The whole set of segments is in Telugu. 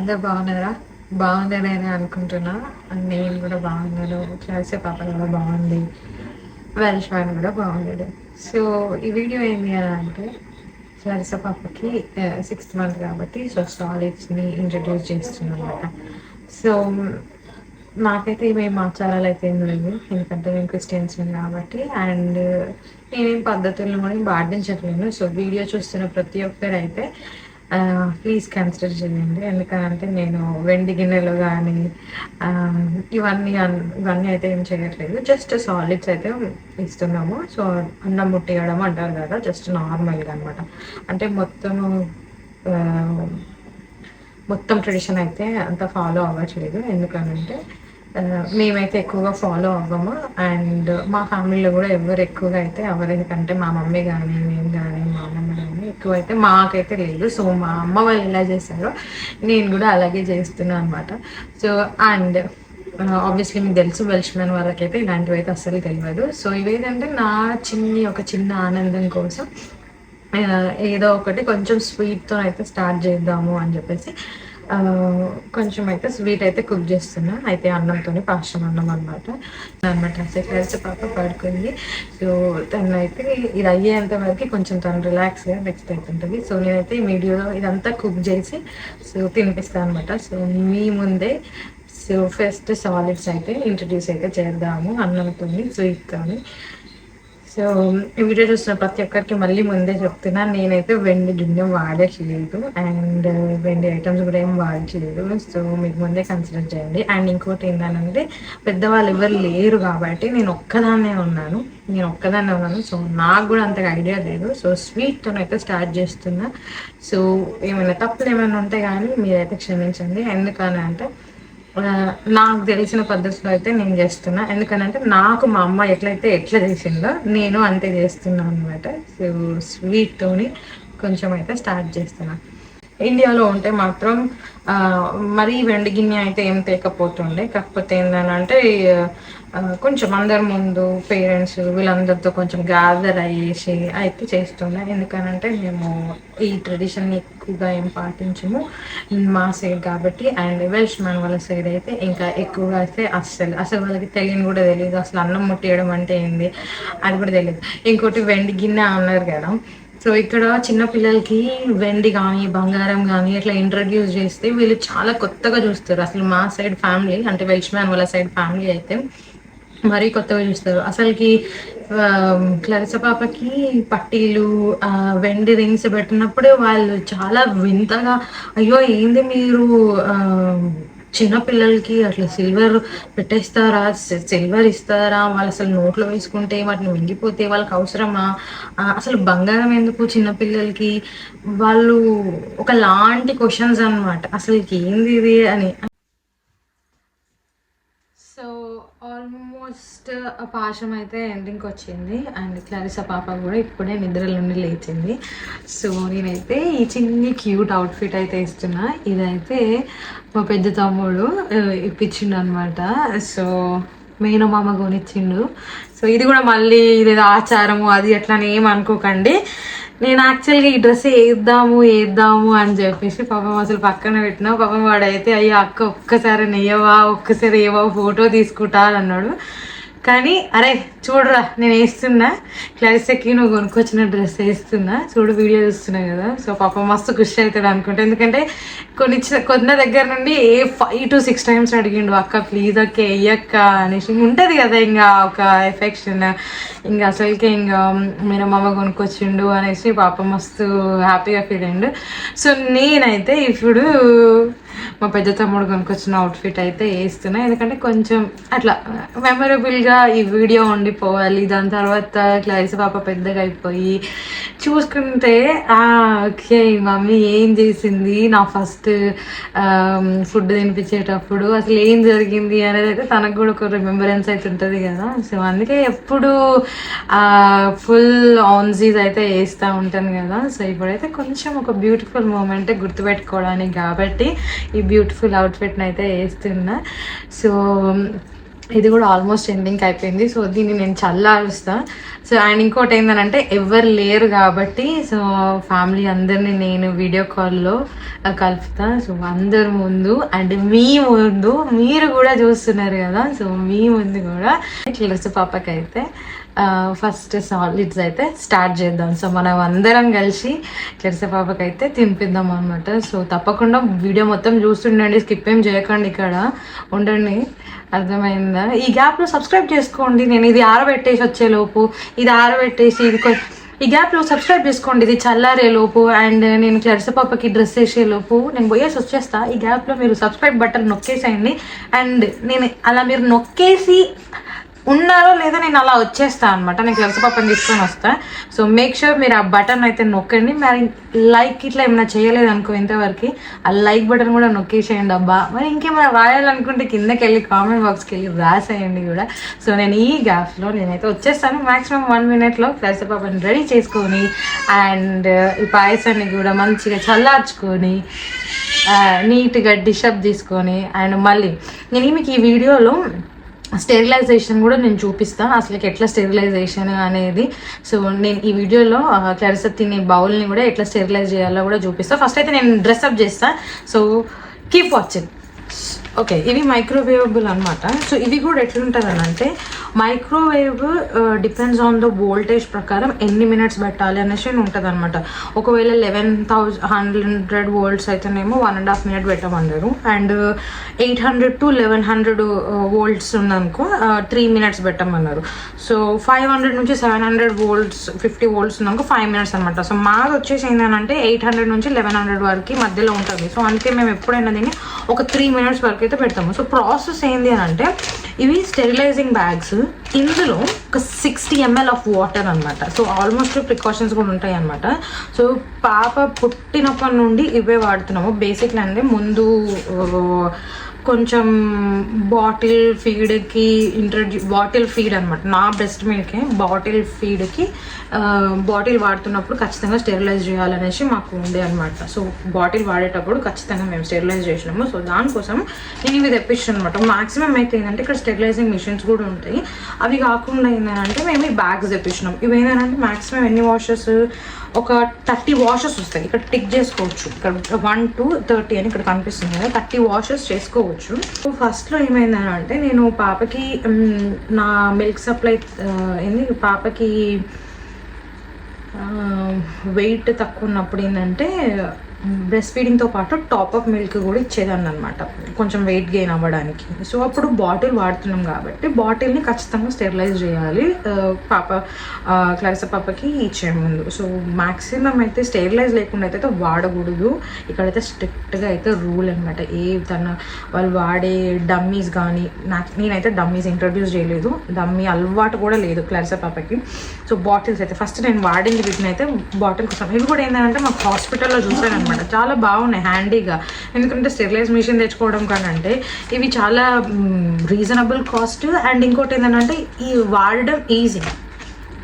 అందరు బాగున్నారా? బాగున్నారని అనుకుంటున్నా. నేను కూడా బాగున్నాను. క్లాసే పాప కూడా బాగుంది. వెల్ష్మాన్ కూడా బాగున్నాడు. సో ఈ వీడియో ఏంటి అని అంటే సరస పాపకి సిక్స్త్ మంత్ కాబట్టి సో సాలిడ్స్ని ఇంట్రడ్యూస్ చేస్తున్నాను అనమాట సో నాకైతే ఏమేమి ఆచారాలు అయితే ఏం లేదు ఎందుకంటే నేను క్రిస్టియన్స్ కాబట్టి అండ్ నేనేం పద్ధతులను కూడా పాటించట్లేను. సో వీడియో చూస్తున్న ప్రతి ఒక్కరైతే ప్లీజ్ కన్సిడర్ చేయండి. ఎందుకంటే నేను వెండి గిన్నెలు కానీ ఇవన్నీ ఇవన్నీ అయితే ఏం చేయట్లేదు. జస్ట్ సాలిడ్స్ అయితే ఇస్తున్నాము. సో అన్నం ముట్టియడం అంటారు కదా జస్ట్ నార్మల్గా అనమాట అంటే మొత్తము మొత్తం ట్రెడిషన్ అయితే అంత ఫాలో అవ్వట్లేదు. ఎందుకనంటే మేమైతే ఎక్కువగా ఫాలో అవ్వము. అండ్ మా ఫ్యామిలీలో కూడా ఎవరు ఎక్కువగా అయితే అవ్వరు. ఎందుకంటే మా మమ్మీ కానీ మేము కానీ మా అమ్మ ఎక్కువ అయితే మాకైతే లేదు. సో మా అమ్మ వాళ్ళు ఎలా చేశారో నేను కూడా అలాగే చేస్తున్నాను అనమాట సో అండ్ ఆబ్వియస్లీ మీకు తెలుసు వెల్ష్మెన్ వాళ్ళకైతే ఇలాంటివి అయితే అస్సలు తెలియదు సో ఇవేంటంటే నా చిన్ని ఒక చిన్న ఆనందం కోసం ఏదో ఒకటి కొంచెం స్వీట్తో అయితే స్టార్ట్ చేద్దాము అని చెప్పేసి కొంచెం అయితే స్వీట్ అయితే కుక్ చేస్తున్నా. అయితే అన్నంతోనే పాశ్రం అన్నం అనమాట అనమాట కలిసి పాప పడుకుంది. సో తను అయితే ఇది అయ్యేంత వరకు కొంచెం తను రిలాక్స్గా నెక్స్ట్ అవుతుంటుంది సో నేనైతే ఈ వీడియోలో ఇదంతా కుక్ చేసి సో తినిపిస్తాను అనమాట సో మీ ముందే సో ఫస్ట్ సాలిడ్స్ అయితే ఇంట్రడ్యూస్ అయితే చేద్దాము అన్నంతో స్వీట్తో సో ఈ వీడియో చూసిన ప్రతి ఒక్కరికి మళ్ళీ ముందే చెప్తున్నా నేనైతే వెండి గిన్నె వాడట్లేదు. అండ్ వెండి ఐటమ్స్ కూడా ఏం వాడట్లేదు. సో మీకు ముందే కన్సిడర్ చేయండి. అండ్ ఇంకోటి ఏంటంటే పెద్దవాళ్ళు ఎవరు లేరు కాబట్టి నేను ఒక్కదాన్నే ఉన్నాను. నేను ఒక్కదాన్నే ఉన్నాను. సో నాకు కూడా అంతగా ఐడియా లేదు. సో స్వీట్తో అయితే స్టార్ట్ చేస్తున్నా. సో ఏమైనా తప్పులు ఏమైనా ఉంటే కానీ మీరైతే క్షమించండి. ఎందుకని అంటే నాకు తెలిసిన పద్ధతిలో అయితే నేను చేస్తున్నా. ఎందుకనంటే నాకు మా అమ్మ ఎట్లయితే ఎట్లా చేసిందో నేను అంతే చేస్తున్నాను అనమాట సో స్వీట్తోని కొంచెం అయితే స్టార్ట్ చేస్తున్నాను ఇండియాలో ఉంటే మాత్రం మరీ వెండి గిన్నె అయితే ఏం తేకపోతుండే. కాకపోతే ఏంటంటే కొంచెం అందరి ముందు పేరెంట్స్ వీళ్ళందరితో కొంచెం గ్యాదర్ అయ్యేసి అయితే చేస్తుండే. ఎందుకనంటే మేము ఈ ట్రెడిషన్ ఎక్కువగా ఏం పాటించము మా సైడ్ కాబట్టి. అండ్ వెల్ష్ మ్యాన్ వాళ్ళ సైడ్ అయితే ఇంకా ఎక్కువగా అయితే అస్సలు అసలు వాళ్ళకి తెలియని కూడా తెలియదు అసలు అన్నం ముట్టేయడం అంటే ఏంది? అది కూడా తెలియదు ఇంకోటి వెండి గిన్నె అన్నారు కదా. సో ఇక్కడ చిన్న పిల్లలకి వెండి కానీ బంగారం కానీ ఇట్లా ఇంట్రడ్యూస్ చేస్తే వీళ్ళు చాలా కొత్తగా చూస్తారు. అసలు మా సైడ్ ఫ్యామిలీ అంటే వెల్ష్ మ్యాన్ వాళ్ళ సైడ్ ఫ్యామిలీ అయితే మరీ కొత్తగా చూస్తారు. అసలుకి క్లరిస పాపకి పట్టీలు వెండి రింగ్స్ పెట్టినప్పుడు వాళ్ళు చాలా వింతగా అయ్యో ఏంది మీరు చిన్నపిల్లలకి అట్లా సిల్వర్ పెట్టేస్తారా? సిల్వర్ ఇస్తారా? వాళ్ళు అసలు నోట్లో వేసుకుంటే వాటిని మింగిపోతే వాళ్ళకి అవసరమా? అసలు బంగారం ఎందుకు చిన్నపిల్లలకి వాళ్ళు ఒక లాంటి క్వశ్చన్స్ అన్నమాట. అసలు ఏంది ఇది అని. సో ఆల్మోస్ట్ ఆల్మోస్ట్ పాశం అయితే ఎండింగ్కి వచ్చింది. అండ్ క్లారిసా పాప కూడా ఇప్పుడే నిద్రలో నుండి లేచింది. సో నేనైతే ఈ చిన్ని క్యూట్ అవుట్ఫిట్ అయితే ఇస్తున్నా. ఇదైతే మా పెద్ద తమ్ముడు ఇప్పించిండు అనమాట సో మేనమామ కొనిచ్చిండు. సో ఇది కూడా మళ్ళీ ఇదేదో ఆచారము అది అట్లా అని ఏం అనుకోకండి. నేను యాక్చువల్గా ఈ డ్రెస్ వేద్దాము వేద్దాము అని చెప్పేసి పాపం అసలు పక్కన పెట్టినా. పాపం వాడైతే అయ్యా అక్క ఒక్కసారి నెయ్యవా ఒక్కసారి ఏవో ఫోటో తీసుకుంటా అన్నాడు. కానీ అరే చూడరా నేను వేస్తున్నా. క్లారిసెక్కి నువ్వు కొనుక్కొచ్చిన డ్రెస్ వేస్తున్నా. చూడు వీడియో చూస్తున్నా కదా. సో పాప మస్తు ఖుషి అవుతాడు అనుకుంటా. ఎందుకంటే కొన్ని కొన్న దగ్గర నుండి a five to six times అడిగిండు అక్క ప్లీజ్ అక్క వెయ్యక్క అనేసి. ఉంటుంది కదా ఇంకా ఒక ఎఫెక్షన్. ఇంకా అసలుకి ఇంకా మీరు అమ్మ కొనుక్కొచ్చిండు అనేసి పాప మస్తు హ్యాపీగా ఫీల్ అయ్యిండు సో నేనైతే ఇప్పుడు మా పెద్ద తమ్ముడు కొనుక్కొచ్చిన అవుట్ఫిట్ అయితే వేస్తున్నా. ఎందుకంటే కొంచెం అట్లా మెమొరబుల్గా ఈ వీడియో ఉండిపోవాలి. దాని తర్వాత క్లారిస్ పాప పెద్దగా అయిపోయి చూసుకుంటే ఓకే మమ్మీ ఏం చేసింది? నా ఫస్ట్ ఫుడ్ తినిపించేటప్పుడు అసలు ఏం జరిగింది అనేది అయితే తనకు కూడా ఒక రిమెంబరెన్స్ అయితే ఉంటుంది కదా. సో అందుకే ఎప్పుడు ఫుల్ ఆన్సీస్ అయితే వేస్తూ ఉంటాను కదా. సో ఇప్పుడైతే కొంచెం ఒక బ్యూటిఫుల్ మూమెంట్ గుర్తుపెట్టుకోవడానికి కాబట్టి ఈ బ్యూటిఫుల్ అవుట్ఫిట్ని అయితే వేస్తున్నా. సో ఇది కూడా ఆల్మోస్ట్ ఎండింగ్ అయిపోయింది. సో దీన్ని నేను చల్లారుస్తా. సో అండ్ ఇంకోటి ఏంటంటే ఎవరు లేరు కాబట్టి సో ఫ్యామిలీ అందరినీ నేను వీడియో కాల్లో కలుపుతా. సో అందరి ముందు అండ్ మీ ముందు మీరు కూడా చూస్తున్నారు కదా. సో మీ ముందు కూడా. క్లర్స్ పాపకైతే. ఫస్ట్ సాలిడ్స్ అయితే స్టార్ట్ చేద్దాం. సో మనం అందరం కలిసి క్లర్స్ అయితే తినిపిద్దాం అనమాట సో తప్పకుండా వీడియో మొత్తం చూస్తుండండి. స్కిప్ ఏం చేయకండి ఇక్కడ. ఉండండి. అర్థమైందా? ఈ గ్యాప్లో సబ్స్క్రైబ్ చేసుకోండి. నేను ఇది ఆరబెట్టేసి వచ్చేలోపు ఇది ఆరబెట్టేసి ఇది ఈ గ్యాప్లో సబ్స్క్రైబ్ చేసుకోండి. ఇది చల్లారే లోపు అండ్ నేను పాపకి డ్రెస్ వేసే లోపు నేను పోయేసి వచ్చేస్తా. ఈ గ్యాప్లో మీరు సబ్స్క్రైబ్ బటన్ నొక్కేసేయండి. అండ్ నేను అలా మీరు నొక్కేసి ఉన్నారో లేదో నేను అలా వచ్చేస్తాను అనమాట నేను పాపని తీసుకొని వస్తా. సో మేక్ షూర్ మీరు ఆ బటన్ అయితే నొక్కండి. మరి లైక్ ఇట్లా ఏమైనా చేయలేదు అనుకో ఇంతవరకు ఆ లైక్ బటన్ కూడా నొక్కేసేయండి అబ్బా. మరి ఇంకేమైనా రాయాలనుకుంటే కిందకి వెళ్ళి కామెంట్ బాక్స్కి వెళ్ళి రాసేయండి కూడా. సో నేను ఈ గ్యాప్లో నేనైతే వచ్చేస్తాను. మాక్సిమం వన్ మినిట్లో పాపని రెడీ చేసుకొని అండ్ ఈ పాయసాన్ని కూడా మంచిగా చల్లార్చుకొని నీట్గా డిషప్ తీసుకొని అండ్ మళ్ళీ నేను మీకు ఈ వీడియోలో స్టెరిలైజేషన్ కూడా నేను చూపిస్తాను. అసలు ఎట్లా స్టెరిలైజేషన్ అనేది. సో నేను ఈ వీడియోలో క్లరిస తినే బౌల్ని కూడా ఎట్లా స్టెరిలైజ్ చేయాలో కూడా చూపిస్తాను ఫస్ట్ అయితే నేను డ్రెస్అప్ చేస్తాను సో కీప్ వాచింగ్ ఓకే ఇవి మైక్రోవేవబుల్ అనమాట సో ఇవి కూడా ఎట్లుంటుంది అని అంటే microwave depends on the voltage ప్రకారం ఎన్ని మినిట్స్ పెట్టాలి అనేసి ఉంటుంది అనమాట ఒకవేళ లెవెన్ థౌజండ్ హండ్రెడ్ వోల్ట్స్ అయితేనేమో వన్ అండ్ హాఫ్ మినిట్ పెట్టమన్నారు and eight hundred to eleven hundred volts ఉందనుకో త్రీ మినిట్స్ పెట్టమన్నారు. సో ఫైవ్ హండ్రెడ్ నుంచి seven hundred volts fifty volts ఉందనుకో ఫైవ్ మినిట్స్ అనమాట సో మాది వచ్చేసి ఏంటంటే ఎయిట్ హండ్రెడ్ నుంచి లెవెన్ హండ్రెడ్ వరకు మధ్యలో ఉంటుంది. సో అందుకే మేము ఎప్పుడైనా దీన్ని ఒక త్రీ మినిట్స్ వరకు అయితే పెడతాము. సో ప్రాసెస్ ఏంటి అని అంటే ఇవి స్టెరిలైజింగ్ బ్యాగ్స్ ఇందులో ఒక సిక్స్టీ ఎంఎల్ ఆఫ్ వాటర్ అనమాట సో ఆల్మోస్ట్ ప్రికాషన్స్ కూడా ఉంటాయి అనమాట సో పాప పుట్టినప్పటి నుండి ఇవే వాడుతున్నాము. బేసిక్లీ అంటే ముందు కొంచెం బాటిల్ ఫీడ్కి ఇంట్రడ్యూ బాటిల్ ఫీడ్ అనమాట నా బ్రెస్ట్ మిల్కే బాటిల్ ఫీడ్కి బాటిల్ వాడుతున్నప్పుడు ఖచ్చితంగా స్టెరిలైజ్ చేయాలనేసి మాకు ఉండే అనమాట సో బాటిల్ వాడేటప్పుడు ఖచ్చితంగా మేము స్టెరిలైజ్ చేసినాము. సో దానికోసం నేను ఇవి తెప్పించాను అనమాట మాక్సిమం అయితే ఏంటంటే ఇక్కడ స్టెరిలైజింగ్ మిషన్స్ కూడా ఉంటాయి. అవి కాకుండా ఏంటంటే మేము ఈ బ్యాగ్స్ తెప్పించినాం ఇవి ఏంటంటే మాక్సిమం ఎన్ని వాషెస్ ఒక థర్టీ వాషెస్ వస్తాయి. ఇక్కడ టిక్ చేసుకోవచ్చు. ఇక్కడ వన్ టు థర్టీ అని ఇక్కడ కనిపిస్తుంది కదా. థర్టీ వాషెస్ చేసుకోవచ్చు. సో ఫస్ట్లో ఏమైందని అంటే నేను పాపకి నా మిల్క్ సప్లై ఏంది? పాపకి వెయిట్ తక్కువ ఉన్నప్పుడు ఏంటంటే బ్రెస్ట్ ఫీడింగ్తో పాటు టాప్ అప్ మిల్క్ కూడా ఇచ్చేదాన్ని అనమాట కొంచెం వెయిట్ గెయిన్ అవ్వడానికి. సో అప్పుడు బాటిల్ వాడుతున్నాం కాబట్టి బాటిల్ని ఖచ్చితంగా స్టెరిలైజ్ చేయాలి. పాప క్లారిస పాపకి ఇచ్చే ముందు. సో మ్యాక్సిమం అయితే స్టెరిలైజ్ లేకుండా అయితే వాడకూడదు. ఇక్కడైతే స్ట్రిక్ట్గా అయితే రూల్ అనమాట ఏ తన వాళ్ళు వాడే డమ్మీస్ కానీ నాకు నేనైతే డమ్మీస్ ఇంట్రడ్యూస్ చేయలేదు. డమ్మీ అలవాటు కూడా లేదు క్లారిస పాపకి. సో బాటిల్స్ అయితే ఫస్ట్ నేను వాడింది వీటిని అయితే బాటిల్ కోసం. ఇవి కూడా ఏంటంటే మాకు హాస్పిటల్లో చూసాను అనమాట చాలా బాగున్నాయి హ్యాండీగా ఎందుకంటే స్టెరిలైజ్ మిషన్ తెచ్చుకోవడం కానంటే ఇవి చాలా రీజనబుల్ కాస్ట్ అండ్ ఇంకోటి ఏంటంటే ఈ వాడడం ఈజీ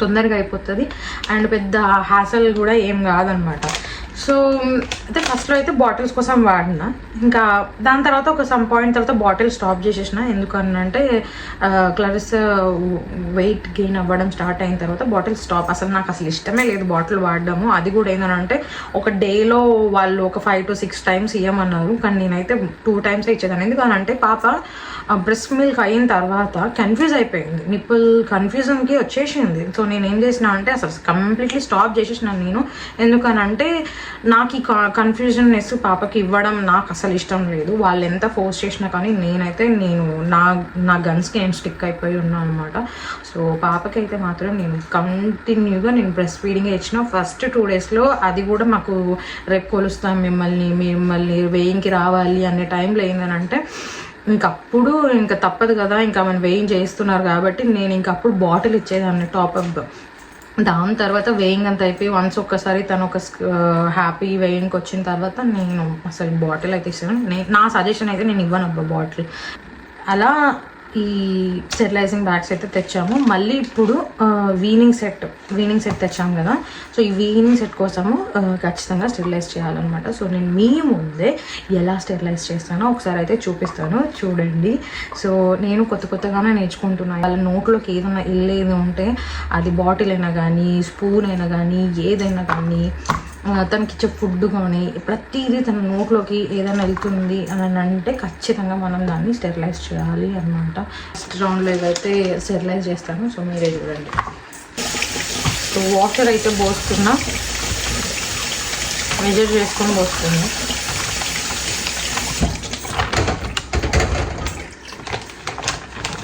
తొందరగా అయిపోతుంది. అండ్ పెద్ద హ్యాసల్ కూడా ఏం కాదనమాట సో అయితే ఫస్ట్లో అయితే బాటిల్స్ కోసం వాడిన. ఇంకా దాని తర్వాత ఒక సమ్ పాయింట్ తర్వాత బాటిల్ స్టాప్ చేసేసిన. ఎందుకనంటే క్లరిస్ వెయిట్ గెయిన్ అవ్వడం స్టార్ట్ అయిన తర్వాత బాటిల్ స్టాప్ అసలు నాకు అసలు ఇష్టమే లేదు బాటిల్ వాడడము. అది కూడా ఏంటంటే ఒక డేలో వాళ్ళు ఒక ఫైవ్ టు సిక్స్ టైమ్స్ ఇవ్వమన్నారు కానీ నేనైతే టూ టైమ్స్ ఇచ్చేదాన్ని. ఎందుకనంటే పాప బ్రెస్ట్ మిల్క్ అయిన తర్వాత కన్ఫ్యూజ్ అయిపోయింది. నిప్పుల్ కన్ఫ్యూజన్కి వచ్చేసింది. సో నేను ఏం చేసిన అంటే అసలు కంప్లీట్లీ స్టాప్ చేసేసినాను నేను. ఎందుకనంటే నాకు ఈ కన్ఫ్యూజన్నెస్ పాపకి ఇవ్వడం నాకు అసలు ఇష్టం లేదు. వాళ్ళు ఎంత ఫోర్స్ చేసినా కానీ నేనైతే నేను నా నా గన్స్కి నేను స్టిక్ అయిపోయి ఉన్నాను అనమాట సో పాపకి అయితే మాత్రం నేను కంటిన్యూగా నేను బ్రెస్ట్ ఫీడింగ్ ఇచ్చిన. ఫస్ట్ టూ డేస్లో అది కూడా మాకు రేపు కొలుస్తాం మిమ్మల్ని మిమ్మల్ని వేయింగ్కి రావాలి అనే టైంలో ఏంటంటే ఇంకప్పుడు ఇంకా తప్పదు కదా ఇంకా మనం వేయించేస్తున్నారు కాబట్టి నేను ఇంకప్పుడు బాటిల్ ఇచ్చేదాన్ని టాప్అప్ దాని తర్వాత వేయింగ్ అంత అయిపోయి వన్స్ ఒక్కసారి తను ఒక హ్యాపీ వేయింగ్కి వచ్చిన తర్వాత నేను అసలు బాటిల్ అయితే ఇస్తాను. నేను నా సజెషన్ అయితే నేను ఇవ్వను అబ్బా బాటిల్ అలా ఈ స్టెరిలైజింగ్ బ్యాగ్స్ అయితే తెచ్చాము. మళ్ళీ ఇప్పుడు వీనింగ్ సెట్ వీనింగ్ సెట్ తెచ్చాము కదా. సో ఈ వీనింగ్ సెట్ కోసము ఖచ్చితంగా స్టెరిలైజ్ చేయాలన్నమాట. సో నేను మీ ముందే ఎలా స్టెరిలైజ్ చేస్తానో ఒకసారి అయితే చూపిస్తాను. చూడండి. సో నేను కొత్త కొత్తగానే నేర్చుకుంటున్నాను వాళ్ళ నోట్లోకి ఏదైనా వెళ్ళేది ఉంటే అది బాటిల్ అయినా కానీ స్పూన్ అయినా కానీ ఏదైనా కానీ తనకిచ్చే తనకి ఇచ్చే ఫుడ్ కానీ ప్రతిదీ తన నోట్లోకి ఏదైనా వెళ్తుంది అని అంటే ఖచ్చితంగా మనం దాన్ని స్టెరిలైజ్ చేయాలి అనమాట ఫస్ట్ రౌండ్లో ఏదైతే స్టెరిలైజ్ చేస్తాను సో మీరే చూడండి. సో వాటర్ అయితే పోస్తున్నా. మెజర్ చేసుకొని పోస్తుంది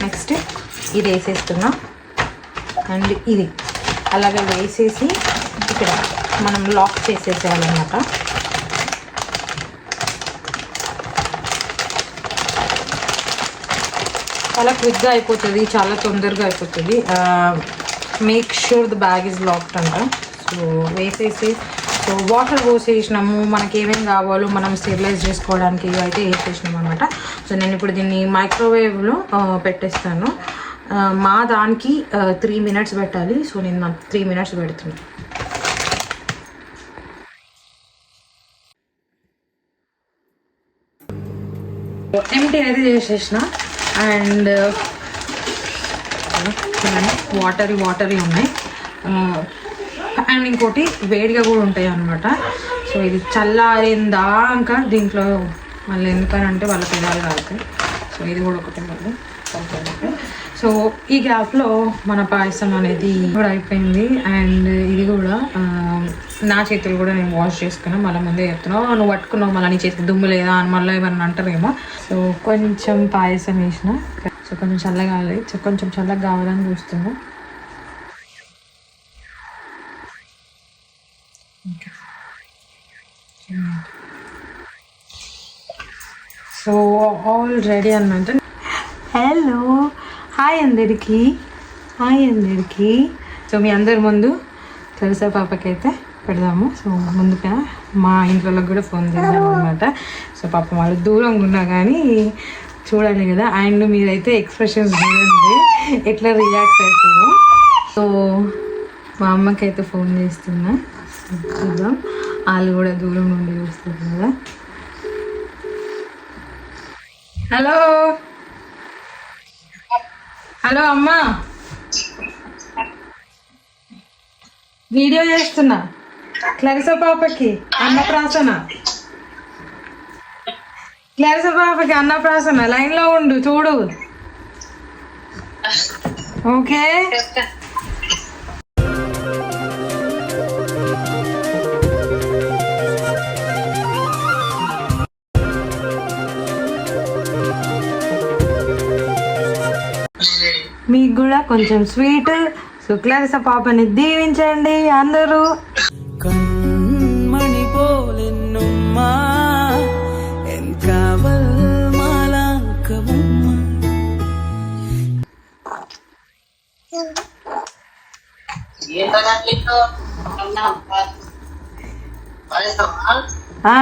నెక్స్ట్ ఇది వేసేస్తున్నా. అండ్ ఇది. అలాగే వేసేసి ఇక్కడ. మనం లాక్ చేసేసేయాలన్నమాట. చాలా క్విక్గా అయిపోతుంది చాలా తొందరగా అయిపోతుంది. Make sure the bag is locked అంట. సో వేసేసి సో వాటర్ పోసేసినాము మనకి ఏమేమి కావాలో మనం స్టెబిలైజ్ చేసుకోవడానికి అయితే వేసేసినాం అనమాట సో నేను ఇప్పుడు దీన్ని మైక్రోవేవ్లో పెట్టేస్తాను. మా దానికి త్రీ మినిట్స్ పెట్టాలి. సో నేను త్రీ మినిట్స్ పెడుతున్నాను ఎంటీ అయితే చేసేసిన. అండ్ వాటరీ వాటరీ ఉన్నాయి. Uh, అండ్ ఇంకోటి వేడిగా కూడా ఉంటాయి అనమాట సో ఇది చల్లారిందాక దీంట్లో మళ్ళీ ఎందుకనంటే వాళ్ళ పిల్లలు కాదు సో ఇది కూడా ఒకటి మళ్ళీ సో ఈ గ్యాప్లో మన పాయసం అనేది కూడా అయిపోయింది. అండ్ ఇది కూడా నా చేతులు కూడా నేను వాష్ చేసుకున్నా. మళ్ళీ ముందే చెప్తున్నావు నువ్వు పట్టుకున్నావు మళ్ళీ నీ చేతికి దుమ్ము లేదా? అని మళ్ళీ ఏమన్నా అంటారేమో. సో కొంచెం పాయసం వేసిన. సో కొంచెం చల్లగా కావాలి. సో కొంచెం చల్లగా కావాలని చూస్తున్నా. సో ఆల్ రెడీ అన్నమాట హలో హాయ్ అందరికీ. హాయ్ అందరికీ. సో మీ అందరి ముందు తెలుసా పాపకైతే పెడదాము. సో ముందుగా మా ఇంట్లో కూడా ఫోన్ చేద్దాం అనమాట సో పాప వాళ్ళు దూరంగా ఉన్నా కానీ చూడాలి కదా. అండ్ మీరైతే ఎక్స్ప్రెషన్స్ చూడండి. ఎట్లా రియాక్ట్ అవుతుందో. సో మా అమ్మకైతే ఫోన్ చేస్తున్నా. చూద్దాం. వాళ్ళు కూడా దూరం నుండి చూస్తారు కదా. హలో. హలో అమ్మా. వీడియో చేస్తున్నా. క్లరిస పాపకి అన్నప్రాసన క్లరిస పాపకి అన్నప్రాసన లైన్లో ఉండు చూడు. ఓకే? మీకు కూడా కొంచెం స్వీట్. శుక్లారస పాపని దీవించండి అందరూ. కన్మణి పోలెన్నుమ్మా ఎంకావల్ మాలాంకముమ్మా ఆ.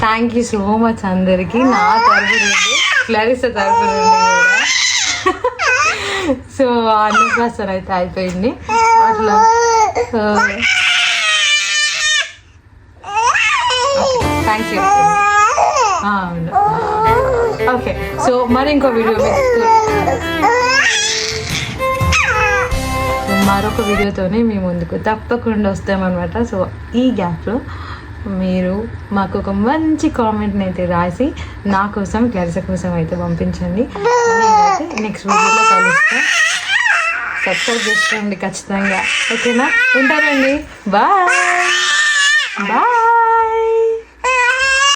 థ్యాంక్ యూ సో మచ్ అందరికి. నా తరపు నుండి క్లరిస తరపు నుండి కూడా. సో అన్నప్రాసన అయితే అయిపోయింది. అట్లా థ్యాంక్ యూ ఓకే సో మరి ఇంకో వీడియో మరొక వీడియోతోనే మీ ముందుకు తప్పకుండా వస్తామన్నమాట. సో ఈ గ్యాప్లో మీరు మాకు ఒక మంచి కామెంట్ని అయితే రాసి నా కోసం క్లారిస కోసం అయితే పంపించండి. నేనైతే నెక్స్ట్ వీడియోలో కలుస్తా. సబ్స్క్రైబ్ చేసుకోండి ఖచ్చితంగా. ఓకేనా? ఉంటానండి. Bye bye